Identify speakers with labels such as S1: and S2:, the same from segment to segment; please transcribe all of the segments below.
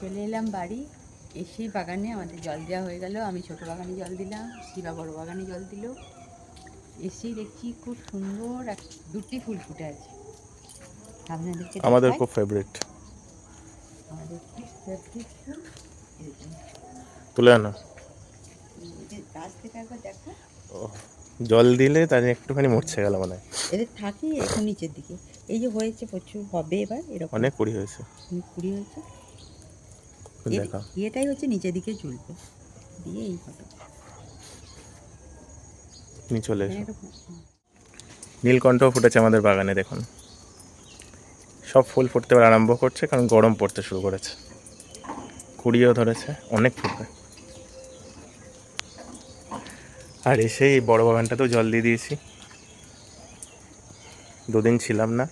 S1: চলে এলাম বাড়ি এসেই বাগানে আমাদের জল দেওয়া হয়ে গেল। আমি ছোট বাগানে জল দিলাম শিবা বড় বাগানে জল দিল। এসেই দেখছি খুব সুন্দর এক দুটি ফুল ফুটে আছে। আপনাদেরকে
S2: আমাদের খুব ফেভারিট
S1: আমাদের ফুল?
S2: তুলে আনো।
S1: গাছ থেকে একবার দেখো।
S2: জল দিলে তার একটুখানি মরছে গেল মনে
S1: এদের থাকি এখন নিচের দিকে। এই যে হয়েছে প্রচুর হবে এবার এরকম।
S2: অনেক কুড়ি হয়েছে।
S1: কুড়ি হয়েছে। এর
S2: দেখা।
S1: ইয়েটাই হচ্ছে নিচের দিকে দিয়ে এই
S2: নিয়ে চলে এসো। নীলকণ্ঠ ফুটেছে আমাদের বাগানে দেখুন। সব ফুল ফুটতে আরম্ভ করছে কারণ গরম পড়তে শুরু করেছে। কুড়িও ধরেছে অনেক ফুটবে। আর এসে এই বড় বাগানটাতেও জল দিয়ে দিয়েছি। দুদিন ছিলাম না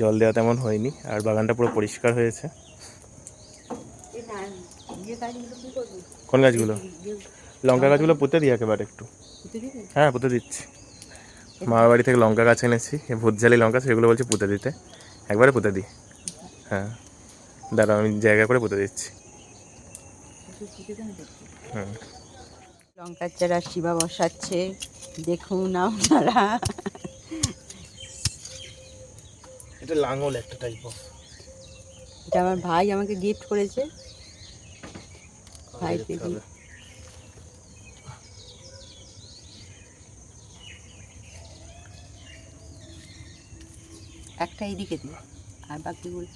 S2: জল দেওয়া তেমন হয়নি আর বাগানটা পুরো পরিষ্কার হয়েছে
S1: এই না ইয়ে গাছগুলো কি করবি
S2: কোন গাছগুলো? লঙ্কা গাছগুলো পুঁতে দিই একেবারে একটু। হ্যাঁ পুঁতে দিচ্ছি। মামার বাড়ি থেকে লঙ্কা গাছ এনেছি এই ভূতজালি লঙ্কা সেগুলো বলছি পুঁতে দিতে। একবারে পুঁতে দিই। হ্যাঁ। দাঁড়া আমি জায়গা করে পুঁতে দিচ্ছি। হুম।
S1: লঙ্কার চারা শিবা বসাচ্ছে। দেখুন আপনারা।
S2: এটা লাঙল একটা টাইপ অফ
S1: এটা আমার ভাই আমাকে গিফট করেছে। ভাই থেকে একটা এইদিকে দিই। আর বাকিগুলো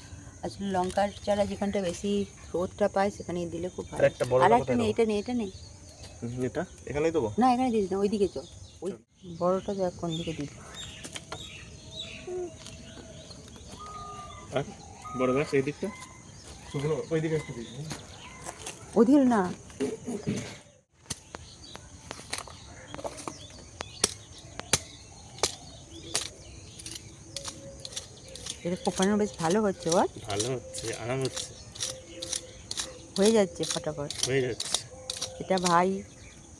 S1: আসলে লঙ্কার চারা যেখানটা বেশি রোদটা পায় সেখানে দিলে খুব ভালো।
S2: আর একটা
S1: নেই এটা নেই এটা নেই।
S2: এটা? এখানেই দেবো?
S1: না এখানে দিস না ওইদিকে চল। ওই বড়টা দেখ কোন দিকে দিই
S2: বড় গাছ এই দিকটা শুকনো ওই দিকে একটু দিই
S1: ওদিকে না। এটা কোপানো বেশ ভালো হচ্ছে বল।
S2: ভালো হচ্ছে আরাম হচ্ছে।
S1: হয়ে যাচ্ছে ফটাফট।
S2: হয়ে যাচ্ছে।
S1: এটা ভাই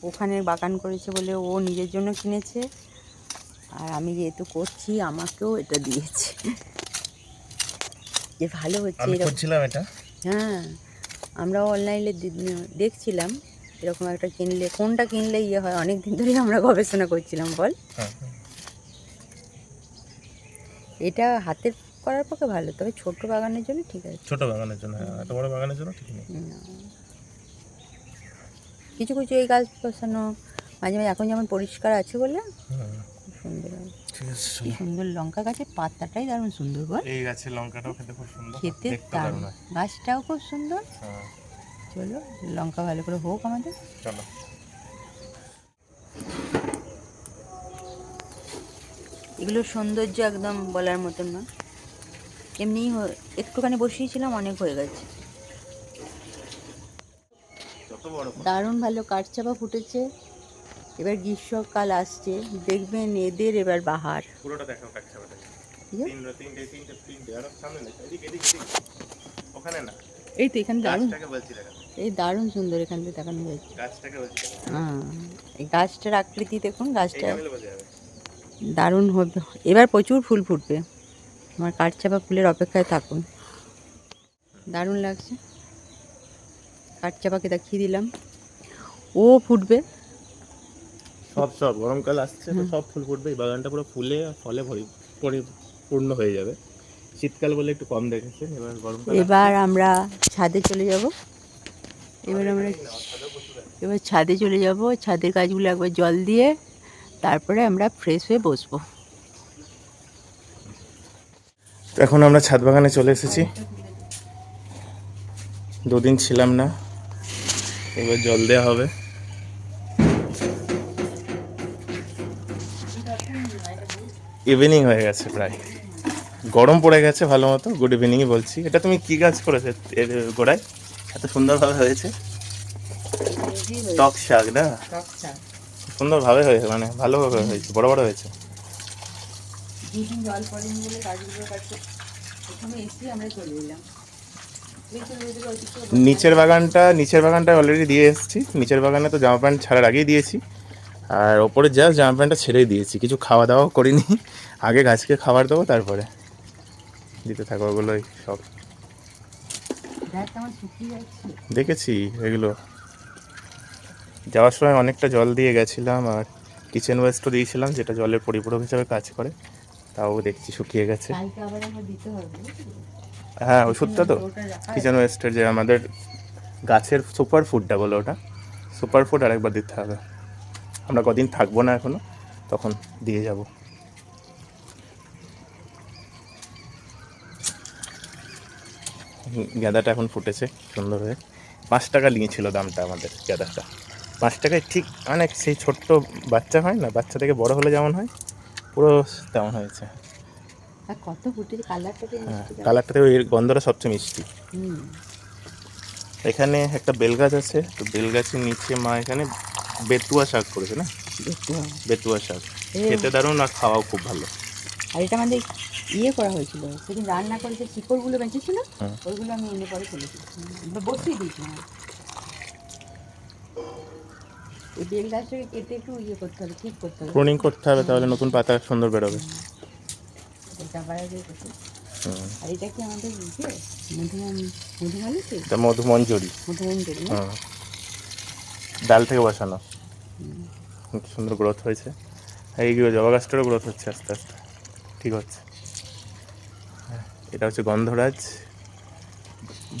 S1: ওখানে বাগান করেছে বলে ও নিজের জন্য কিনেছে। আর আমি যেহেতু করছি আমাকেও এটা দিয়েছে। যে ভালো হচ্ছে
S2: আমি করছিলাম এটা?
S1: হ্যাঁ। আমরাও অনলাইনে দেখছিলাম এরকম একটা কিনলে কোনটা কিনলে ইয়ে হয় অনেক দিন ধরেই আমরা গবেষণা করছিলাম বল।
S2: হ্যাঁ হ্যাঁ।
S1: এটা হাতের করার পক্ষে ভালো তবে ছোট বাগানের জন্য ঠিক আছে।
S2: ছোট বাগানের জন্য হ্যাঁ এত বড় বাগানের জন্য ঠিক নেই।
S1: কিছু কিছু এই গাছ বসানো মাঝে মাঝে এখন যেমন পরিষ্কার আছে বলে খুব সুন্দর লঙ্কা গাছের পাতাটাই দারুণ সুন্দর বল।
S2: এই গাছের লঙ্কাটাও খেতে খুব সুন্দর।
S1: খেতে দারুণ। গাছটাও খুব সুন্দর।
S2: হ্যাঁ।
S1: চলো লঙ্কা ভালো করে হোক আমাদের।
S2: চলো।
S1: এগুলোর সৌন্দর্য একদম বলার মতন না। এমনি একটুখানি বসিয়েছিলাম অনেক হয়ে গেছে। দারুণ ভালো কাঠচাপা ফুটেছে। এবার গ্রীষ্মকাল আসছে দেখবেন এদের এবার বাহার।
S2: পুরোটা ওখানে না?
S1: এই তো এখানে দারুণ। এই দারুণ সুন্দর এখান থেকে দেখানো
S2: দেখা।
S1: হ্যাঁ এই গাছটার আকৃতি দেখুন গাছটা দারুণ হবে। এবার প্রচুর ফুল ফুটবে। আমার কাঠচাপা ফুলের অপেক্ষায় থাকুন। দারুণ লাগছে। কাঠচাপাকে দেখিয়ে দিলাম। ও ফুটবে।
S2: সব সব। গরমকাল আসছে তো সব ফুল ফুটবে এই বাগানটা পুরো ফুলে আর ফলে ভরি পরিপূর্ণ হয়ে যাবে। শীতকাল বলে একটু কম দেখেছেন এবার গরমকাল
S1: এবার আমরা ছাদে চলে যাব। এবার আমরা এবার ছাদে চলে যাব ছাদের গাছগুলো একবার জল দিয়ে তারপরে আমরা ফ্রেশ হয়ে বসবো।
S2: এখন আমরা ছাদ বাগানে চলে এসেছি। দুদিন ছিলাম না এবার জল দেওয়া হবে। ইভিনিং হয়ে গেছে প্রায়। গরম পড়ে গেছে ভালো মতো গুড ইভিনিংই বলছি। এটা তুমি কি গাছ করেছ এর গোড়ায়? এত সুন্দরভাবে হয়েছে। টক শাক না? সুন্দরভাবে হয়েছে মানে ভালোভাবে হয়েছে বড় বড় হয়েছে।
S1: জল পড়েনি বলে গাছগুলো কাছে প্রথমে এসে আমরা চলে এলাম
S2: নিচের বাগানটা নিচের বাগানটা অলরেডি দিয়ে এসেছি। নিচের বাগানে তো জামা প্যান্ট ছাড়ার আগেই দিয়েছি। আর ওপরে জাস্ট জামা প্যান্টটা ছেড়েই দিয়েছি। কিছু খাওয়া দাওয়াও করিনি। আগে গাছকে খাবার দেবো তারপরে দিতে থাকো ওগুলোই সব। দেখেছি এগুলো। যাওয়ার সময় অনেকটা জল দিয়ে গেছিলাম আর কিচেন ওয়েস্টও দিয়েছিলাম যেটা জলের পরিপূরক হিসাবে কাজ করে। তাও দেখছি শুকিয়ে গেছে? হ্যাঁ ওষুধটা তো। কিচেন ওয়েস্টের যে আমাদের গাছের সুপার ফুডটা বলে ওটা। সুপার ফুড আরেকবার দিতে হবে। আমরা কদিন থাকব না এখনও তখন দিয়ে যাব। গাঁদাটা এখন ফুটেছে সুন্দর হয়ে। পাঁচ টাকা নিয়েছিল দামটা আমাদের গাঁদাটা পাঁচ টাকায় ঠিক অনেক সেই ছোট্ট বাচ্চা হয় না বাচ্চা থেকে বড় হলে যেমন হয় পুরো তেমন হয়েছে।
S1: কত ফুটেছে কালারটা তো
S2: হ্যাঁ এর গন্ধটা সবচেয়ে মিষ্টি। এখানে একটা বেলগাছ আছে তো বেলগাছের নিচে মা এখানে বেতুয়া শাক করেছে না? বেতুয়া শাক। খেতে দারুণ আর খাওয়াও খুব ভালো।
S1: আর এটা আমাদের ইয়ে করা হয়েছিল সেদিন রান্না করে যে শিকড়গুলো বেঁচেছিল
S2: হুম।
S1: ওইগুলো আমি এনে পরে ফেলেছি। বসিয়ে দিয়েছিলাম এই বেল গাছটাকে কেটে একটু ইয়ে করতে হবে ঠিক করতে হবে।
S2: প্রুনিং করতে হবে তাহলে নতুন পাতা সুন্দর বেরোবে।
S1: আর এটা কি আমাদের ইয়ে? মধুমন মধুমালি
S2: মধুমঞ্জরি।
S1: মধুমঞ্জরি
S2: হুম ডাল থেকে বসানো। খুব সুন্দর গ্রোথ হয়েছে। এইগুলো জবা গাছটারও গ্রোথ হচ্ছে আস্তে আস্তে। ঠিক হচ্ছে। এটা হচ্ছে গন্ধরাজ।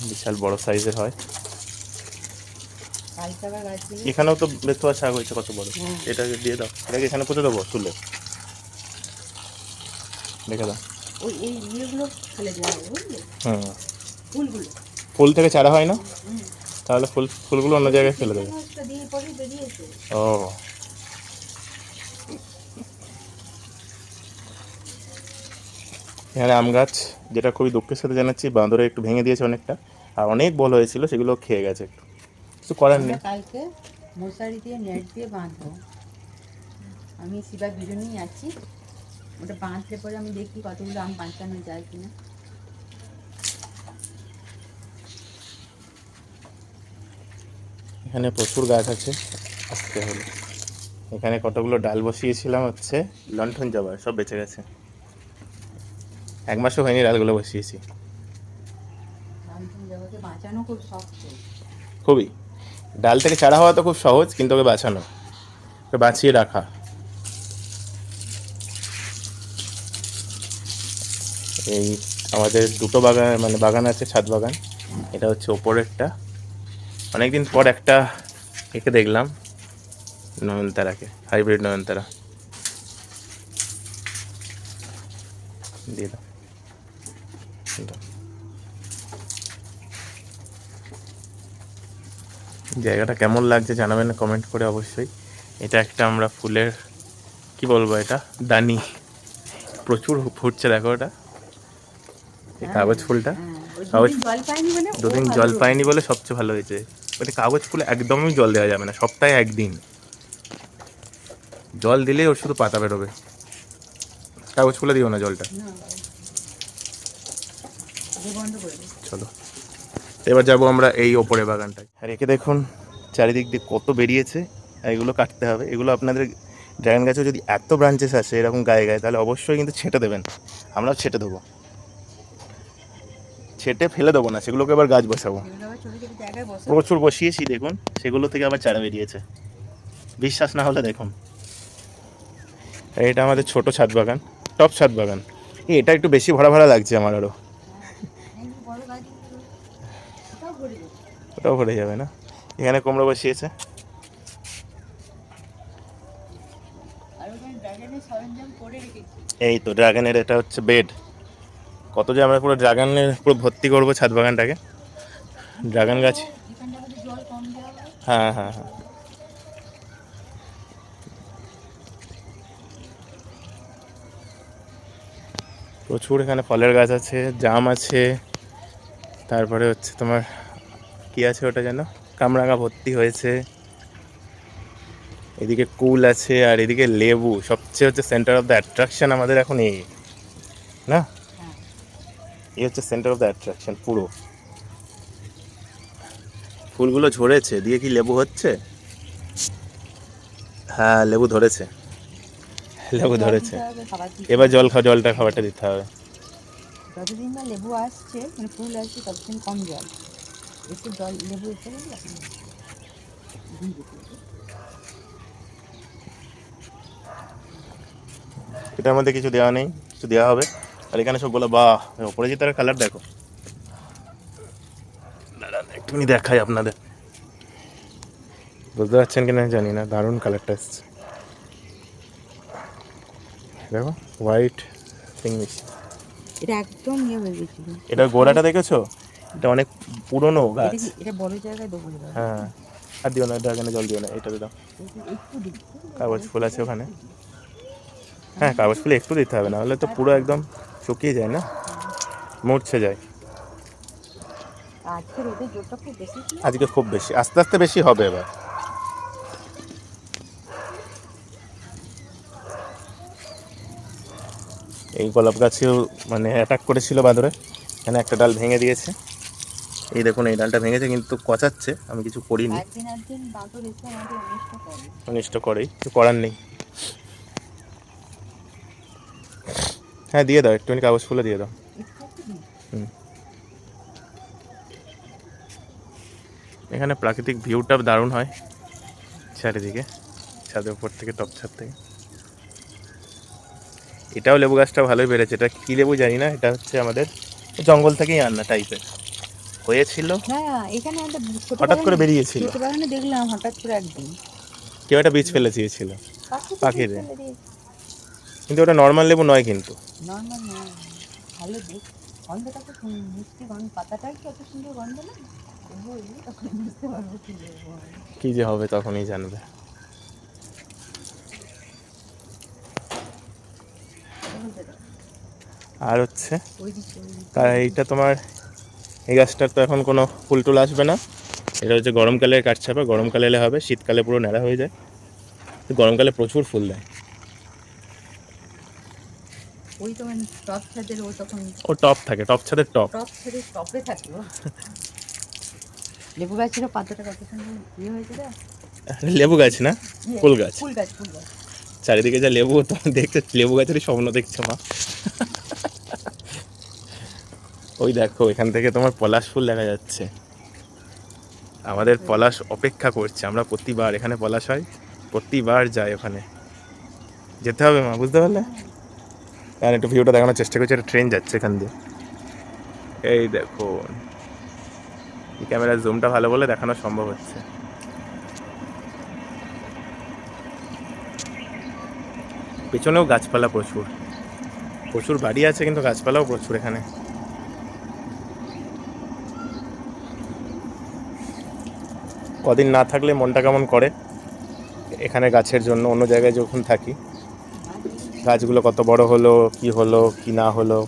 S2: বিশাল বড় সাইজের হয়। এখানেও তো বেতুয়া শাক হয়েছে কত বড়।
S1: হ্যাঁ।
S2: এটাকে দিয়ে দাও। এটাকে এখানে পুঁতে দেবো? তুলে। দেখে দাও।
S1: এই
S2: হুম। ফুল থেকে চারা হয় না? তাহলে ফুল ফুলগুলো অন্য জায়গায় ফেলে দেবে। ও। এখানে আম গাছ, যেটা খুবই দুঃখের সাথে জানাচ্ছি, বাঁদরে একটু ভেঙে দিয়েছে অনেকটা। আর অনেক বল হয়েছিল, সেগুলো খেয়ে গেছে একটু। কিছু করার নেই।
S1: কালকে মশারি দিয়ে নেট দিয়ে বাঁধবো। আমি শিবা দুজনেই আছি। ওটা বাঁধলে পরে আমি দেখি কতগুলো আম বাঁচানো যায় কিনা।
S2: এখানে প্রচুর গাছ আছে। আসতে হলো। এখানে কতগুলো ডাল বসিয়েছিলাম হচ্ছে লণ্ঠন জবা সব বেঁচে গেছে। এক মাসও হয়নি ডালগুলো বসিয়েছি। খুবই। ডাল থেকে চারা হওয়া তো খুব সহজ কিন্তু ওকে বাঁচানো। ওকে বাঁচিয়ে রাখা। এই আমাদের দুটো বাগান মানে বাগান আছে ছাদ বাগান। এটা হচ্ছে ওপরেরটা। অনেকদিন পর একটা একে দেখলাম নয়নতারাকে হাইব্রিড নয়নতারা। দিয়ে দাও। দাও। জায়গাটা কেমন লাগছে জানাবেন কমেন্ট করে অবশ্যই। এটা একটা আমরা ফুলের কি বলব এটা দানি। প্রচুর ফুটছে দেখো ওটা। এই কাগজ ফুলটা।
S1: হ্যাঁ
S2: কাগজ-
S1: দুদিন জল পাইনি বলে ও
S2: দুদিন জল। পায়নি বলে সবচেয়ে ভালো হয়েছে। মানে কাগজ ফুলে একদমই জল দেওয়া যাবে না সপ্তাহে একদিন। জল দিলে ওর শুধু পাতা বেরোবে। কাগজ ফুলে দিও না জলটা। চলো। এবার যাব আমরা এই ওপরে বাগানটায়। আর একে দেখুন চারিদিক দিয়ে কত বেরিয়েছে আর এগুলো কাটতে হবে। এগুলো আপনাদের ড্রাগন গাছেও যদি এত ব্রাঞ্চেস আছে এরকম গায়ে গায়ে তাহলে অবশ্যই কিন্তু ছেঁটে দেবেন। আমরাও ছেঁটে দেবো। ছেটে ফেলে দেবো না সেগুলোকে আবার গাছ বসাবো। প্রচুর বসিয়েছি দেখুন সেগুলো থেকে আবার চারা বেরিয়েছে। বিশ্বাস না হলে দেখুন। এটা আমাদের ছোট ছাদ বাগান টপ ছাদ বাগান। এটা একটু বেশি ভরা ভরা লাগছে আমার আরও
S1: ওটাও ভরে
S2: যাবে না? এখানে কুমড়ো বসিয়েছে। এই তো ড্রাগনের এটা হচ্ছে বেড কত যে আমরা পুরো ড্রাগনের পুরো ভর্তি করব ছাদ বাগানটাকে। ড্রাগন গাছ।
S1: হয়
S2: হ্যাঁ হ্যাঁ। প্রচুর এখানে ফলের গাছ আছে, জাম আছে। তারপরে হচ্ছে তোমার, কি আছে ওটা যেন? কামরাঙা ভর্তি হয়েছে। এদিকে কুল আছে আর এদিকে লেবু। সবচেয়ে হচ্ছে সেন্টার অফ দ্য অ্যাট্রাকশন আমাদের এখন এই, না? এই হচ্ছে সেন্টার অফ দ্য অ্যাট্রাকশন পুরো। ফুলগুলো ঝরেছে দিয়ে কি লেবু হচ্ছে? হ্যাঁ লেবু ধরেছে। লেবু ধরেছে। এবার জল খাওয়া জলটা খাবারটা দিতে হবে।
S1: যতদিন না লেবু আসছে মানে ফুল আসছে ততদিন কম জল। একটু জল লেবু
S2: এটার মধ্যে কিছু দেওয়া নেই কিছু দেওয়া হবে। আর এখানে সব বলে বাহ ওপরে যে তার কালার দেখো দাঁড়ান, একটুখানি দেখাই আপনাদের বুঝতে পারছেন কিনা জানি না দারুণ কালারটা এসছে দেখো হোয়াইট ইংলিশ
S1: এটা একদম ইয়ে হয়ে গেছিল।
S2: এটার গোড়াটা দেখেছ? এটা অনেক পুরনো গাছ।
S1: এটা বড় জায়গায় দেবো
S2: হ্যাঁ। আর দিও না এটা এখানে জল দিও না এটাতে দাও। কাগজ ফুল আছে ওখানে। হ্যাঁ কাগজ ফুল একটু দিতে হবে না হলে তো পুরো একদম শুকিয়ে যায় না? মরছে যায়।
S1: আজকে খুব বেশি।
S2: আস্তে আস্তে বেশি হবে এবার। এই গোলাপ গাছেও মানে অ্যাটাক করেছিল বাদরে। এখানে একটা ডাল ভেঙে দিয়েছে। এই দেখুন এই ডালটা ভেঙেছে কিন্তু কচাচ্ছে। আমি কিছু করিনি।
S1: অনিষ্ট
S2: করেই। কিছু করার নেই। হ্যাঁ দিয়ে দাও একটুখানি কাগজ ফুলে দিয়ে দাও। হুম। এখানে প্রাকৃতিক ভিউটা দারুণ হয় চারিদিকে ছাদের উপর থেকে টপ ছাদ থেকে এটাও লেবু গাছটা ভালোই বেড়েছে এটা কী লেবু জানি না এটা হচ্ছে আমাদের জঙ্গল থেকেই আনা টাইপের হয়েছিল
S1: না এখানে একটা ছোট
S2: হঠাৎ করে বেরিয়েছিল
S1: ছোট বাগানে দেখলাম হঠাৎ করে একদিন
S2: কেউ একটা বীজ ফেলে দিয়েছিল
S1: পাখি
S2: পাখিরে। কিন্তু ওটা নর্মাল লেবু নয় কিন্তু।
S1: নর্মাল না ভালো দেখ। গন্ধটা তো মিষ্টি গন্ধ পাতাটাই কি এত সুন্দর গন্ধ না।
S2: যে হবে। তখনই জানবে। আর হচ্ছে
S1: ওই দিকে, ওই দিকে।
S2: তা এইটা তোমার এই গাছটার তো এখন কোনো ফুল টুল আসবে না। এটা হচ্ছে গরমকালে কাঠ ছাপা গরমকালে এলে হবে শীতকালে পুরো ন্যাড়া হয়ে যায়। গরমকালে প্রচুর ফুল দেয়।
S1: ওই তখন টপ ছাদের ও তখন
S2: ও টপ থাকে টপ ছাদের টপ
S1: টপ ছেড়ে টপে থাকল। লেবু গাছেরও পাতাটা কত সুন্দর ইয়ে হয়েছে রে?
S2: লেবু গাছ না?
S1: ইয়ে,
S2: ফুল গাছ।
S1: ফুল গাছ ফুল গাছ।
S2: চারিদিকে যা লেবু তো দেখতে লেবু গাছেরই স্বপ্ন দেখছ মা। ওই দেখো এখান থেকে তোমার পলাশ ফুল দেখা যাচ্ছে। আমাদের পলাশ অপেক্ষা করছে আমরা প্রতিবার এখানে পলাশ হয় প্রতিবার যাই ওখানে। যেতে হবে মা বুঝতে পারলে? আর একটু ভিউটা দেখানোর চেষ্টা করছি, একটা ট্রেন যাচ্ছে এখান দিয়ে। এই দেখো, এই ক্যামেরার জুমটা ভালো বলে দেখানো সম্ভব হচ্ছে। পেছনেও গাছপালা প্রচুর। প্রচুর বাড়ি আছে, কিন্তু গাছপালাও প্রচুর এখানে। কদিন না থাকলে মনটা কেমন করে? এখানে গাছের জন্য, অন্য জায়গায় যখন থাকি। গাছগুলো কত বড় হলো, কি হলো, কি না হলো?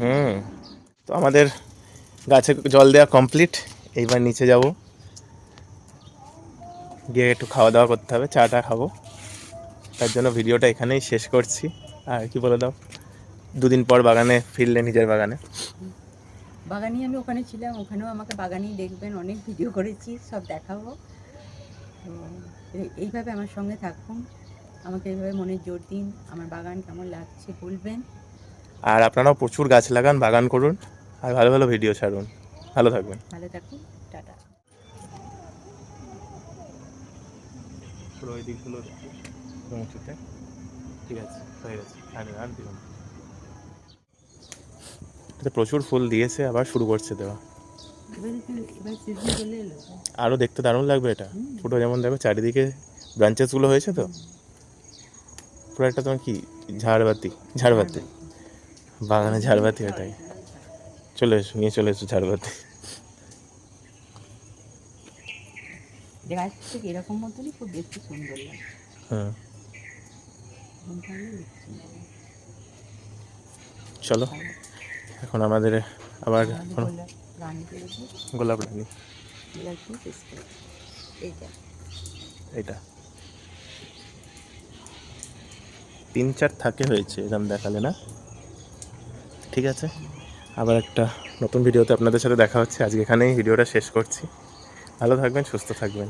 S2: হুম, তো আমাদের গাছে জল দেওয়া কমপ্লিট এইবার নিচে যাব। গিয়ে একটু খাওয়া দাওয়া করতে হবে চাটা খাব। তার জন্য ভিডিওটা এখানেই শেষ করছি। আর কি বলে দাও? দুদিন পর বাগানে ফিরলে নিজের বাগানে।
S1: বাগানি আমি ওখানে ছিলাম, ওখানেও আমাকে বাগানি দেখবেন, অনেক ভিডিও করেছি, সব দেখাবো। তো এই- এইভাবে আমার সঙ্গে থাকুন। আমাকে এইভাবে মনে জোর দিন। আমার বাগান কেমন লাগছে বলবেন।
S2: আর আপনারাও প্রচুর গাছ লাগান বাগান করুন। আর ভালো ভালো ভিডিও ছাড়ুন। ভালো থাকবেন।
S1: ভালো থাকুন। টাটা।
S2: ওই দিকগুলো ঠিক আছে। হয়ে গেছে। আর প্রচুর ফুল দিয়েছে আবার শুরু করছে দেওয়া। আরও দেখতে দারুণ লাগবে এটা। পুরো যেমন দেখো চারিদিকে ব্রাঞ্চেসগুলো হয়েছে তো। পুরো একটা তোমার কি? ঝাড়বাতি ঝাড়বাতি। বাগানে ঝাড়বাতি ওটাই চলে এসো নিয়ে চলে এসো ঝাড়বাতি।
S1: গাছটা এরকম মতনই? খুব দেখতে সুন্দর লাগে।
S2: হ্যাঁ। চলো। এখন আমাদের আবার
S1: রানী
S2: গোলাপ রানী।
S1: গোলাপ এইটা। এইটা।
S2: এটা তিন চার থাকে হয়েছে এরকম দেখালে না। ঠিক আছে? আবার একটা নতুন ভিডিওতে আপনাদের সাথে দেখা হচ্ছে। আজকে এখানেই ভিডিওটা শেষ করছি। ভালো থাকবেন সুস্থ থাকবেন।